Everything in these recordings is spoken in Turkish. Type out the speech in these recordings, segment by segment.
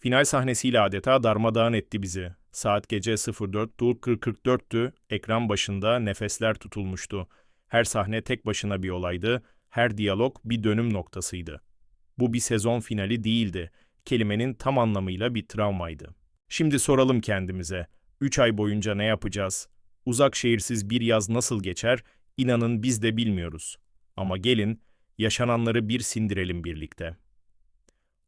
Final sahnesiyle adeta darmadağın etti bizi. Saat gece 04.44'tü, ekran başında nefesler tutulmuştu. Her sahne tek başına bir olaydı, her diyalog bir dönüm noktasıydı. Bu bir sezon finali değildi, kelimenin tam anlamıyla bir travmaydı. Şimdi soralım kendimize, 3 ay boyunca ne yapacağız? Uzak şehirsiz bir yaz nasıl geçer? İnanın biz de bilmiyoruz. Ama gelin, yaşananları bir sindirelim birlikte.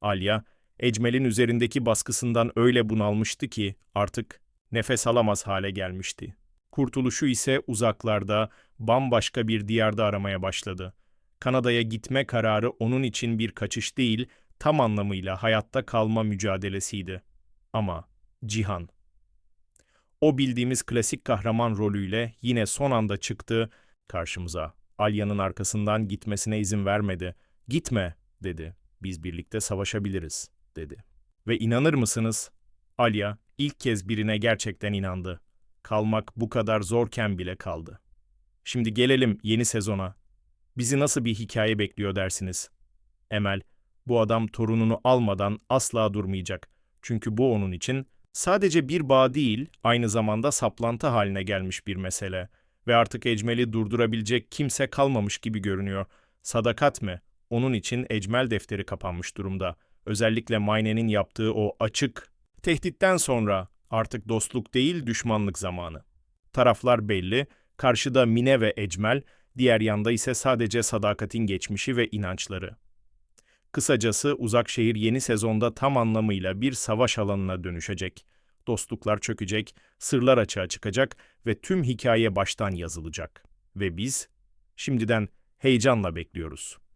Alya, Ecmel'in üzerindeki baskısından öyle bunalmıştı ki artık nefes alamaz hale gelmişti. Kurtuluşu ise uzaklarda, bambaşka bir diyarda aramaya başladı. Kanada'ya gitme kararı onun için bir kaçış değil, tam anlamıyla hayatta kalma mücadelesiydi. Ama Cihan. O bildiğimiz klasik kahraman rolüyle yine son anda çıktı karşımıza. Alya'nın arkasından gitmesine izin vermedi. Gitme, dedi. Biz birlikte savaşabiliriz, dedi. Ve inanır mısınız? Alya ilk kez birine gerçekten inandı. Kalmak bu kadar zorken bile kaldı. Şimdi gelelim yeni sezona. Bizi nasıl bir hikaye bekliyor dersiniz? Emel, bu adam torununu almadan asla durmayacak. Çünkü bu onun için sadece bir bağ değil, aynı zamanda saplantı haline gelmiş bir mesele. Ve artık Ecmel'i durdurabilecek kimse kalmamış gibi görünüyor. Sadakat mi? Onun için Ecmel defteri kapanmış durumda. Özellikle Mayne'nin yaptığı o açık tehditten sonra artık dostluk değil düşmanlık zamanı. Taraflar belli, karşıda Mine ve Ecmel, diğer yanda ise sadece sadakatin geçmişi ve inançları. Kısacası uzak şehir yeni sezonda tam anlamıyla bir savaş alanına dönüşecek. Dostluklar çökecek, sırlar açığa çıkacak ve tüm hikaye baştan yazılacak. Ve biz şimdiden heyecanla bekliyoruz.